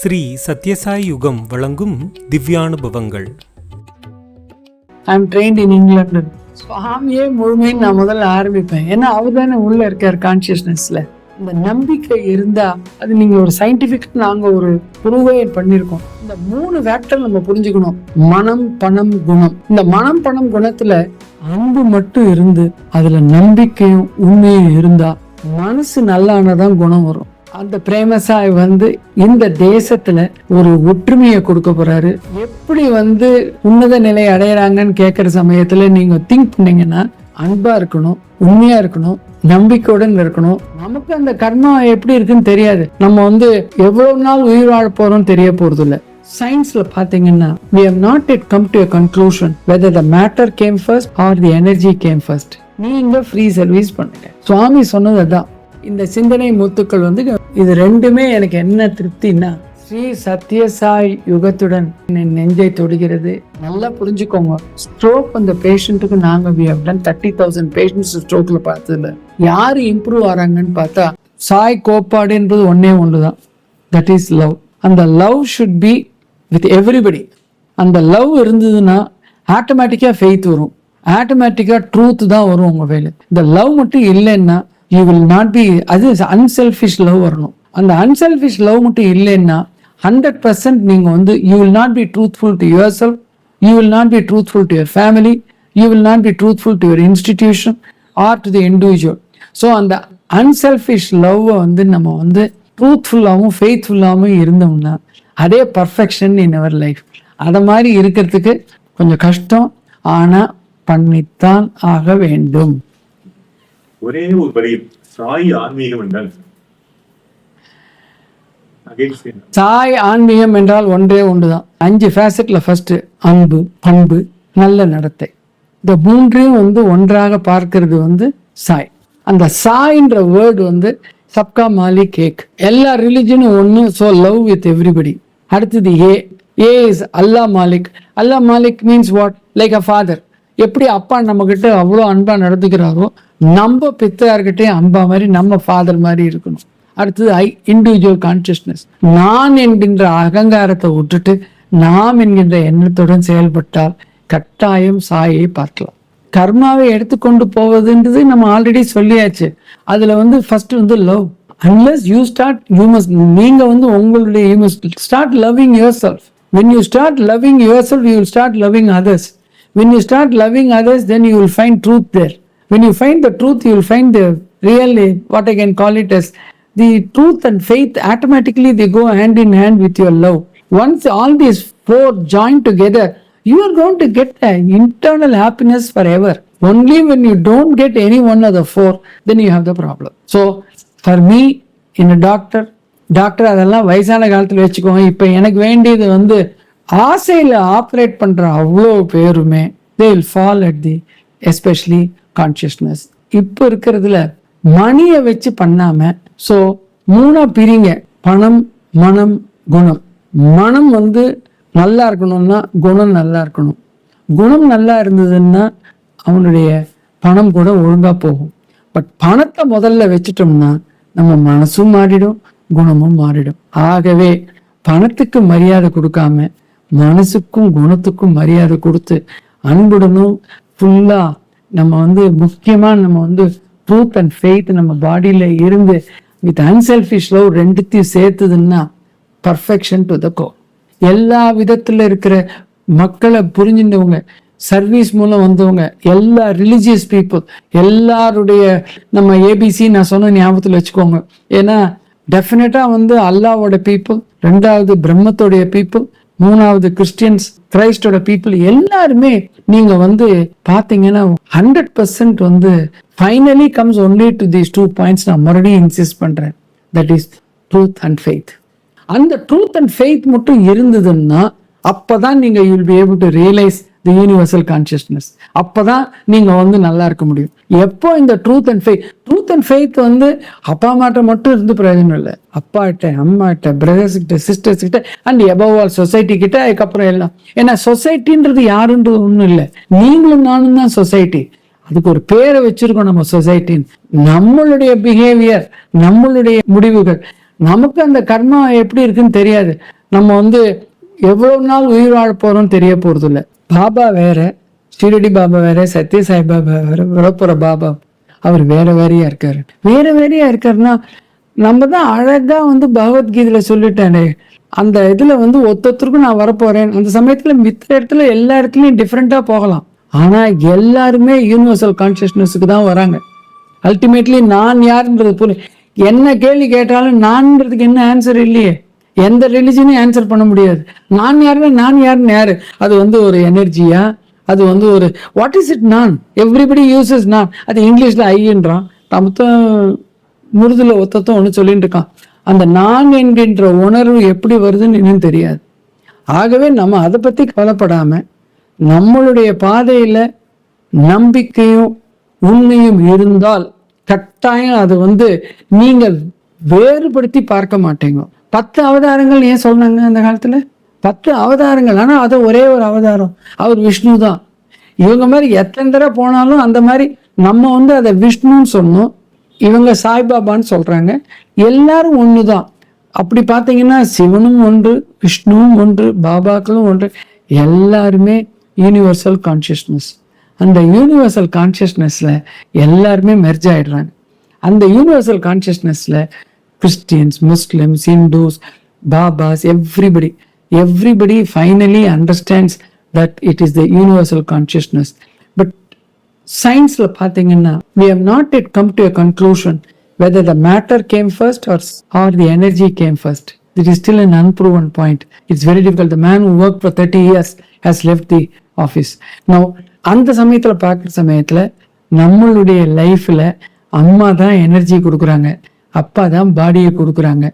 ஸ்ரீ சத்யசாய் யுகம் வழங்கும் திவ்யானுபவங்கள். ஐம் ட்ரெயின்ட் இன் இங்கிலாந்து சுவாமியே முழுமைன்னு நான் முதல்ல ஆரம்பிப்பேன். ஏன்னா அவர் தானே உள்ள இருக்கார் கான்சியஸ்னஸ்ல இந்த நம்பிக்கை இருந்தா அது நீங்க ஒரு சயின்டிபிக் நாங்க ஒரு ப்ரூவே பண்ணியிருக்கோம் இந்த மூணு ஃபேக்டர் நம்ம புரிஞ்சுக்கணும். மனம் பணம் குணம். இந்த மனம் பணம் குணத்துல அன்பு மட்டும் இருந்து அதுல நம்பிக்கையும் உண்மையும் இருந்தா மனசு நல்லானதான் குணம் வரும். அந்த பிரேமசாய் வந்து இந்த தேசத்துல ஒரு ஒற்றுமையை கொடுக்க போறாரு. எப்படி வந்து உன்னத நிலை அடையிறாங்கன்னு கேட்குற சமயத்துல நீங்க திங்க் பண்ணீங்கன்னா அன்பா இருக்கணும் உண்மையா இருக்கணும் நம்பிக்கையுடன் இருக்கணும். நமக்கு அந்த கர்மா எப்படி இருக்குன்னு தெரியாது. நம்ம வந்து எவ்வளவு நாள் உயிர் வாழ போறோம் தெரிய போறது இல்ல சயின்ஸ்ல பாத்தீங்கன்னா we have not it come to conclusion whether the matter came first or the energy came first நீங்க ஃப்ரீ சர்வீஸ் பண்ணுங்க. சுவாமி சொன்னது அதான். இந்த சிந்தனை முத்துக்கள் வந்து இது ரெண்டுமே எனக்கு என்ன திருப்தின்னா ஸ்ரீ சத்யசாய் யுகத்துடன் என் நெஞ்சை தொடுகிறது. நல்லா புரிஞ்சுக்கோங்க. ஸ்ட்ரோக் அந்த பேஷண்ட்டுக்கு நாங்கள் we have done thirty thousand patients ஸ்ட்ரோக்கில் பார்த்ததில்ல யார் இம்ப்ரூவ் ஆகிறாங்கன்னு பார்த்தா சாய் கோப்பாடு என்பது ஒன்றே ஒன்று தான் தட் இஸ் லவ் அந்த love should be with everybody அந்த லவ் இருந்ததுன்னா ஆட்டோமேட்டிக்காக ஃபெய்த் வரும். ஆட்டோமேட்டிக்காக ட்ரூத் தான் வரும் உங்கள் வேலை இந்த லவ் மட்டும் இல்லைன்னா யூ வில் நாட் பி அது அன்செல்ஃபிஷ் லவ் வரணும். அந்த அன்செல்ஃபிஷ் லவ் மட்டும் இல்லைன்னா ஹண்ட்ரட் பர்சன்ட் நீங்கள் வந்து you will not be truthful to yourself you will not be truthful to your family you will not be truthful to your institution or to the individual so அந்த unselfish லவ்வை வந்து நம்ம வந்து ட்ரூத்ஃபுல்லாகவும் ஃபெய்த்ஃபுல்லாகவும் இருந்தோம்னா அதே perfection இன் அவர் life அதை மாதிரி இருக்கிறதுக்கு கொஞ்சம் கஷ்டம் ஆனால் பண்ணித்தான் ஆக வேண்டும். ஒரே ஒரு வரி சாய் ஆன்மீகம் என்றால் சாய் ஆன்மீகம் என்றால் ஒன்றே ஒன்றுதான். அஞ்சு ஃபேசட்ல ஃபர்ஸ்ட் அன்பு பண்பு நல்ல நடத்தை. இந்த மூன்றையும் வந்து ஒன்றாக பார்க்கறது வந்து சாய். அந்த சாய்ன்ற வேர்டு வந்து சப்கா மாலி கேக். எல்லா ரிலிஜனும் ஒன்று ஸோ லவ் வித் எவ்ரிபடி அடுத்தது A A is Allah Malik Allah Malik means what like a father எப்படி அப்பா நம்மக்கிட்ட அவ்வளோ அன்பாக நடந்துக்கிறாரோ நம்ம பித்தார்கிட்டே அம்பா மாதிரி நம்ம ஃபாதர் மாதிரி இருக்கணும். அடுத்தது ஐ இண்டிவிஜுவல் கான்சியஸ்னஸ் நான் என்கின்ற அகங்காரத்தை விட்டுட்டு நாம் என்கின்ற எண்ணத்துடன் செயல்பட்டால் கட்டாயம் சாயை பார்க்கலாம். கர்மாவை எடுத்துக்கொண்டு போவதுன்றது நம்ம ஆல்ரெடி சொல்லியாச்சு. அதுல வந்து ஃபர்ஸ்ட் வந்து love unless you start you must நீங்க வந்து உங்களுடைய you must start loving yourself when you start loving yourself you start loving others when you start loving others then you will find truth there when you find the truth you will find the really what i can call it as the truth and faith automatically they go hand in hand with your love once all these four join together you are going to get an internal happiness forever only when you don't get any one of the four then you have the problem so for me in a doctor doctor அதெல்லாம் வயசான காலத்தில் வச்சுக்கோங்க இப்போ எனக்கு வேண்டியது வந்து ஆசையில் operate பண்ணுற அவ்வளோ பேருமே they will fall at the especially consciousness இப்போ இருக்கிறதுல மணியை வச்சு பண்ணாம ஸோ மூணா பிரிங்க. பணம் மனம் குணம். மனம் வந்து நல்லா இருக்கணும்னா குணம் நல்லா இருக்கணும். குணம் நல்லா இருந்ததுன்னா அவனுடைய பணம் கூட ஒழுங்கா போகும். பட் பணத்தை முதல்ல வச்சுட்டோம்னா நம்ம மனசும் மாறிடும் குணமும் மாறிடும். ஆகவே பணத்துக்கு மரியாதை கொடுக்காம மனசுக்கும் குணத்துக்கும் மரியாதை கொடுத்து அன்புடனும் ஃபுல்லாக நம்ம வந்து முக்கியமா நம்ம வந்து ட்ரூத் அண்ட் ஃபெய்த் நம்ம பாடியில இருந்து வித் அன்செல்ஃபிஷ் லவ் ரெண்டுத்தையும் சேர்த்துதுன்னா பர்ஃபெக்ஷன் டு த கோ எல்லா விதத்தில் இருக்கிற மக்களை புரிஞ்சுட்டவங்க சர்வீஸ் மூலம் வந்தவங்க எல்லா ரிலிஜியஸ் பீப்புள் எல்லாருடைய நம்ம ஏபிசி நான் சொன்ன ஞாபகத்தில் வச்சுக்கோங்க. ஏன்னா டெஃபினட்டாக வந்து அல்லாவோட பீப்புள் ரெண்டாவது பிரம்மத்தோடைய பீப்புள் மூணாவது கிறிஸ்டியன்ஸ் கிரைஸ்டோட பீப்புள் எல்லாருமே நீங்க வந்து பாத்தீங்கன்னா ஹண்ட்ரட் பர்சன்ட் வந்து finally comes only to these two points நான் மறுபடியும் இன்சிஸ்ட் பண்றேன். That is truth and faith அந்த ட்ரூத் அண்ட் ஃபெய்த் மட்டும் இருந்ததுன்னா அப்பதான் நீங்க you'll be able to realise the universal consciousness அப்பதான் நீங்க வந்து நல்லா இருக்க முடியும். எப்போ இந்த truth and faith truth and faith வந்து அப்பா அம்மாட்ட மட்டும் இருந்து பிரயோஜனம் இல்லை. அப்பாட்ட அம்மாட்ட பிரதர்ஸ் கிட்ட சிஸ்டர்ஸ் கிட்ட அண்ட் எபவ் ஆல் சொசைட்டி கிட்ட அதுக்கப்புறம் எல்லாம். ஏன்னா சொசைட்டின்றது யாருன்றது ஒன்றும் இல்லை. நீங்களும் நானும் தான் சொசைட்டி அதுக்கு ஒரு பேரை வச்சிருக்கோம் நம்ம சொசைட்டின்னு நம்மளுடைய பிஹேவியர் நம்மளுடைய முடிவுகள். நமக்கு அந்த கர்மா எப்படி இருக்குன்னு தெரியாது. நம்ம வந்து எவ்வளவு நாள் உயிர் வாழ போகிறோம்னு தெரிய போறது பாபா வேற ஷீரடி பாபா வேற சத்ய சாய் பாபா வேற விழப்புற பாபா. அவர் வேற வேறையா இருக்காரு. வேற வேறையா இருக்காருன்னா நம்ம தான் அழகா வந்து பகவத்கீதையில சொல்லிட்டானே அந்த இதுல வந்து ஒத்தொத்தருக்கும் நான் வரப்போறேன். அந்த சமயத்துல மித்த இடத்துல எல்லா இடத்துலயும் டிஃப்ரெண்டா போகலாம். ஆனா எல்லாருமே யூனிவர்சல் கான்சியஸ்னஸுக்கு தான் வராங்க. அல்டிமேட்லி நான் யாருன்றது புரிய என்ன கேள்வி கேட்டாலும் நான்ன்றதுக்கு என்ன ஆன்சர் இல்லையே. எந்த ரிலிஜனையும் ஆன்சர் பண்ண முடியாது. நான் யாருன்னா நான் யாருன்னு யாரு? அது வந்து ஒரு எனர்ஜியா அது வந்து ஒரு வாட் இஸ் இட் நான்? எவ்ரிபடி யூசஸ் நான். அது இங்கிலீஷில் ஐன்றான் தமத்தம் முருதுல ஒத்தத்தம் ஒன்று சொல்லிட்டு இருக்கான். அந்த நான் என்கின்ற உணர்வு எப்படி வருதுன்னு இன்னும் தெரியாது. ஆகவே நம்ம அதை பற்றி கவலைப்படாமல் நம்மளுடைய பாதையில் நம்பிக்கையும் உண்மையும் இருந்தால் கட்டாயம் அது வந்து நீங்கள் வேறுபடுத்தி பார்க்க மாட்டேங்க. பத்து அவதாரங்கள் ஏன் சொன்னாங்க அந்த காலத்துல? பத்து அவதாரங்கள். ஆனா அது ஒரே ஒரு அவதாரம். அவர் விஷ்ணு தான். இவங்க மாதிரி எத்தனை தடவை போனாலும் அந்த மாதிரி நம்ம வந்து அதை விஷ்ணுன்னு சொன்னோம். இவங்க சாய்பாபான்னு சொல்றாங்க. எல்லாரும் ஒண்ணுதான். அப்படி பார்த்தீங்கன்னா சிவனும் ஒன்று விஷ்ணுவும் ஒன்று பாபாக்களும் ஒன்று. எல்லாருமே யூனிவர்சல் கான்ஷியஸ்னஸ் அந்த யூனிவர்சல் கான்ஷியஸ்னஸில் எல்லாருமே மெர்ஜ் ஆயிடுறாங்க. அந்த universal கான்ஷியஸ்னஸில் Christians Muslims Hindus Babas everybody everybody finally understands that it is the universal consciousness but சயின்ஸில் பார்த்தீங்கன்னா we have not it come to a conclusion whether the matter came first or or the energy came first. It is still an unproven point. It's very difficult. The man who worked for 30 years has left the office. அந்த சமயத்தில் பார்க்குற சமயத்தில் நம்மளுடைய லைஃப்பில் அம்மா தான் energy கொடுக்குறாங்க அப்பா தான் பாடியை கொடுக்குறாங்க.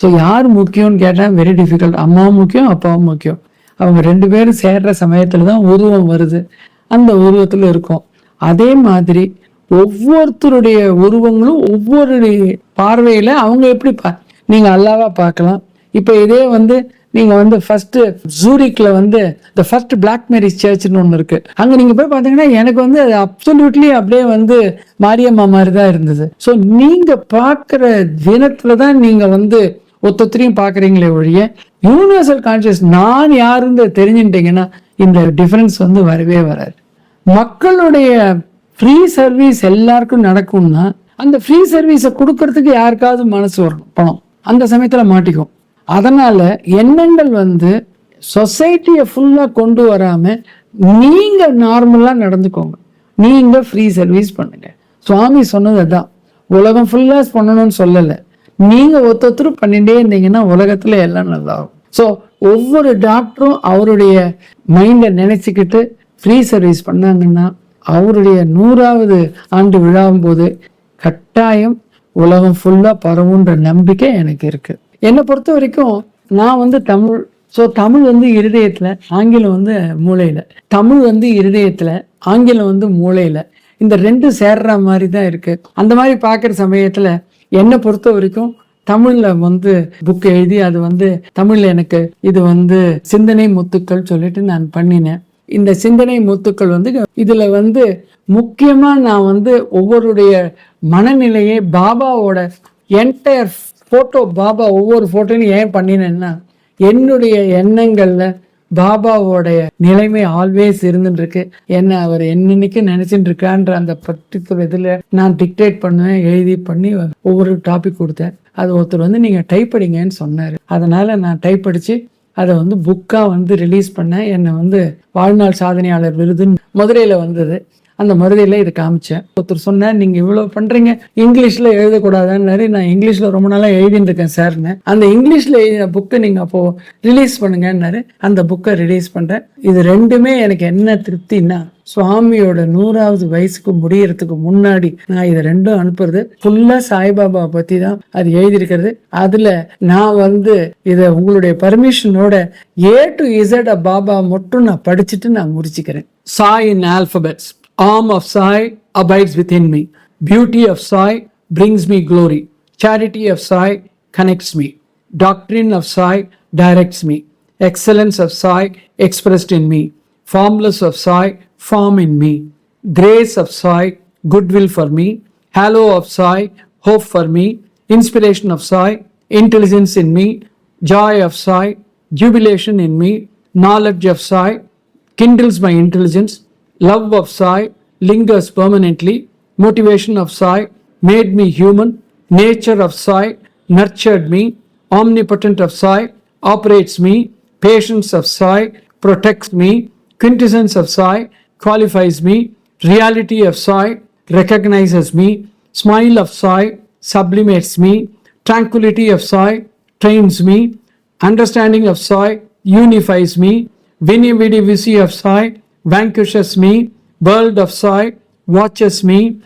ஸோ யார் முக்கியம்னு கேட்டால் வெரி டிஃபிகல்ட் அம்மாவும் முக்கியம் அப்பாவும் முக்கியம். அவங்க ரெண்டு பேரும் சேர்ற சமயத்தில் தான் உருவம் வருது. அந்த உருவத்தில் இருக்கும். அதே மாதிரி ஒவ்வொருத்தருடைய உருவங்களும் ஒவ்வொரு பார்வையில் அவங்க எப்படி பா நீங்கள் அல்லாவா பார்க்கலாம். இப்போ இதே வந்து நீங்கள் வந்து ஃபஸ்ட்டு ஜூரிக்கில் வந்து த ஃபர்ஸ்ட் பிளாக் மேரிஸ் சர்ச்னு ஒன்று இருக்குது அங்கே நீங்கள் போய் பார்த்தீங்கன்னா எனக்கு வந்து அது அப்சல்யூட்லி அப்படியே வந்து மாரியம்மா மாதிரி தான் இருந்தது. ஸோ நீங்கள் பார்க்குற தினத்தில் தான் நீங்கள் வந்து ஒத்தொத்தரையும் பார்க்குறீங்களே ஒழிய யூனிவர்சல் கான்சியஸ் நான் யாருன்னு தெரிஞ்சுட்டீங்கன்னா இந்த டிஃப்ரென்ஸ் வந்து வரவே வராது. மக்களுடைய ஃப்ரீ சர்வீஸ் எல்லாருக்கும் நடக்கும்னா அந்த ஃப்ரீ சர்வீஸை கொடுக்கறதுக்கு யாருக்காவது மனசு வரணும் பணம். அந்த சமயத்தில் மாட்டிக்கும். அதனால் எண்ணங்கள் வந்து சொசைட்டியை ஃபுல்லாக கொண்டு வராமல் நீங்கள் நார்மலாக நடந்துக்கோங்க. நீங்கள் ஃப்ரீ சர்வீஸ் பண்ணுங்கள் சுவாமி சொன்னது தான் உலகம் ஃபுல்லாக பண்ணணும்னு சொல்லலை. நீங்கள் ஒருத்தரும் பண்ணிகிட்டே இருந்தீங்கன்னா உலகத்தில் எல்லாம் நல்லா இருக்கும் ஸோ ஒவ்வொரு டாக்டரும் அவருடைய மைண்டை நினச்சிக்கிட்டு ஃப்ரீ சர்வீஸ் பண்ணாங்கன்னா அவருடைய நூறாவது ஆண்டு விழாவும் போது கட்டாயம் உலகம் ஃபுல்லாக பரவுன்ற நம்பிக்கை எனக்கு இருக்குது என்னை பொறுத்த வரைக்கும் நான் வந்து தமிழ் ஸோ தமிழ் வந்து இருதயத்தில் ஆங்கிலம் வந்து மூளையில். தமிழ் வந்து இருதயத்தில் ஆங்கிலம் வந்து மூளையில். இந்த ரெண்டும் சேர்ற மாதிரி தான் இருக்குது அந்த மாதிரி பார்க்குற சமயத்தில் என்னை பொறுத்த வரைக்கும் தமிழில் வந்து புக் எழுதி அது வந்து தமிழில் எனக்கு இது வந்து சிந்தனை முத்துக்கள் சொல்லிட்டு நான் பண்ணினேன். இந்த சிந்தனை முத்துக்கள் வந்து இதில் வந்து முக்கியமாக நான் வந்து ஒவ்வொருடைய மனநிலையை பாபாவோட என்டையர் போட்டோ பாபா ஒவ்வொரு போட்டோனையும் ஏன் பண்ணினேன்னா என்னுடைய எண்ணங்கள்ல பாபாவோடைய நிலைமை ஆல்வேஸ் இருந்துட்டுருக்கு. என்ன அவர் என்னன்னைக்கு நினச்சிட்டு இருக்கான்ற அந்த பர்டிகுலர் இதில் நான் டிக்டேட் பண்ணுவேன் எழுதி பண்ணி ஒவ்வொரு டாபிக் கொடுத்தேன். அது ஒருத்தர் வந்து நீங்க டைப் படிங்கன்னு சொன்னார். அதனால நான் டைப் அடிச்சு அதை வந்து புக்கா வந்து ரிலீஸ் பண்ணேன். என்னை வந்து வாழ்நாள் சாதனையாளர் விருதுன்னு மதுரையில் வந்தது. அந்த மருதையில இதை காமிச்சேன். ஒருத்தர் சொன்னேன் நீங்கள் இவ்வளோ பண்ணுறீங்க இங்கிலீஷில் எழுதக்கூடாதுன்னாரு நான் இங்கிலீஷில் ரொம்ப நாளாக எழுதிட்டு இருக்கேன் சார்னு. அந்த இங்கிலீஷில் எழுதின புக்கை நீங்கள் அப்போது ரிலீஸ் பண்ணுங்கன்னாரு. அந்த புக்கை ரிலீஸ் பண்ணுறேன் இது ரெண்டுமே எனக்கு என்ன திருப்தின்னா சுவாமியோட நூறாவது வயசுக்கு முடியறதுக்கு முன்னாடி நான் இதை ரெண்டும் அனுப்புறது. ஃபுல்லா சாய்பாபா பத்தி தான் அது எழுதியிருக்கிறது. அதுல நான் வந்து இதை உங்களுடைய பர்மிஷனோட ஏ டு இசட் பாபா மட்டும் நான் படிச்சுட்டு நான் முடிச்சுக்கிறேன். Sai in alphabets arm of Sai abides within me. Beauty of Sai brings me glory. Charity of Sai connects me. Doctrine of Sai directs me. Excellence of Sai expressed in me. Formless of Sai form in me. Grace of Sai goodwill for me. Halo of Sai hope for me. Inspiration of Sai intelligence in me, joy of Sai, jubilation in me, knowledge of Sai, kindles my intelligence, love of Sai, lingers permanently, motivation of Sai, made me human, nature of Sai, nurtured me, omnipotent of Sai, operates me, patience of Sai, protects me, quintessence of Sai, qualifies me, reality of Sai, recognizes me, smile of Sai, sublimates me, tranquility of Sai, trains me, understanding of Sai, unifies me, Vinividi of Sai, vanquishes me, world of Sai, watches me,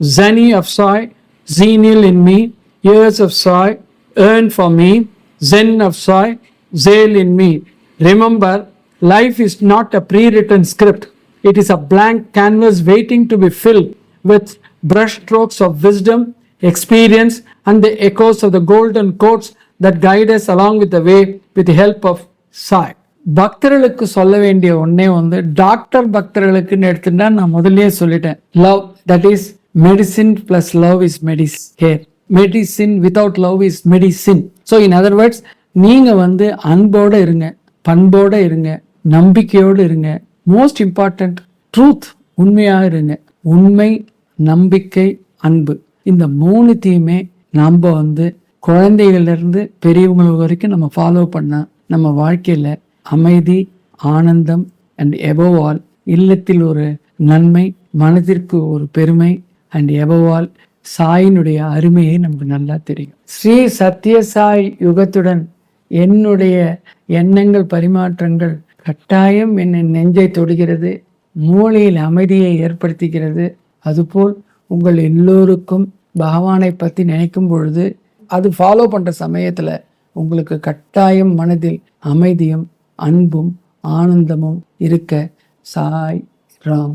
Zani of Sai, Zenil in me, years of Sai, earn for me, Zen of Sai, Zail in me. Remember, life is not a pre written script, it is a blank canvas waiting to be filled with brushstrokes of wisdom, experience, and the echoes of the golden quotes that guide us along with the way with the help of Sai. பக்தர்களுக்கு சொல்ல வேண்டிய ஒன்னே வந்து doctor பக்தர்களுக்குன்னு எடுத்துட்டா நான் முதல்லயே சொல்லிட்டேன். Love that is medicine plus love is medicine hair medicine without love is medicine so in other words நீங்க வந்து அன்போட இருங்க பண்போட இருங்க நம்பிக்கையோடு இருங்க. மோஸ்ட் இம்பார்ட்டன்ட் ட்ரூத் உண்மையாக இருங்க. உண்மை நம்பிக்கை அன்பு. இந்த மூணுத்தையுமே நம்ம வந்து குழந்தைகள்லேருந்து பெரியவங்க வரைக்கும் நம்ம ஃபாலோ பண்ணால் நம்ம வாழ்க்கையில் அமைதி ஆனந்தம் அண்ட் எபோவால் ஆல் இல்லத்தில் ஒரு நன்மை மனதிற்கு ஒரு பெருமை அண்ட் எபோவால் ஆல் சாயினுடைய அருமையை நமக்கு நல்லா தெரியும். ஸ்ரீ சத்யசாய் யுகத்துடன் என்னுடைய எண்ணங்கள் பரிமாற்றங்கள் கட்டாயம் என்னை நெஞ்சை தொடுகிறது மூளையில் அமைதியை ஏற்படுத்துகிறது. அதுபோல் உங்கள் எல்லோருக்கும் பகவானை பற்றி நினைக்கும் பொழுது அது ஃபாலோ பண்ணுற சமயத்தில் உங்களுக்கு கட்டாயம் மனதில் அமைதியும் அன்பும் ஆனந்தமும் இருக்க சாய் ராம்.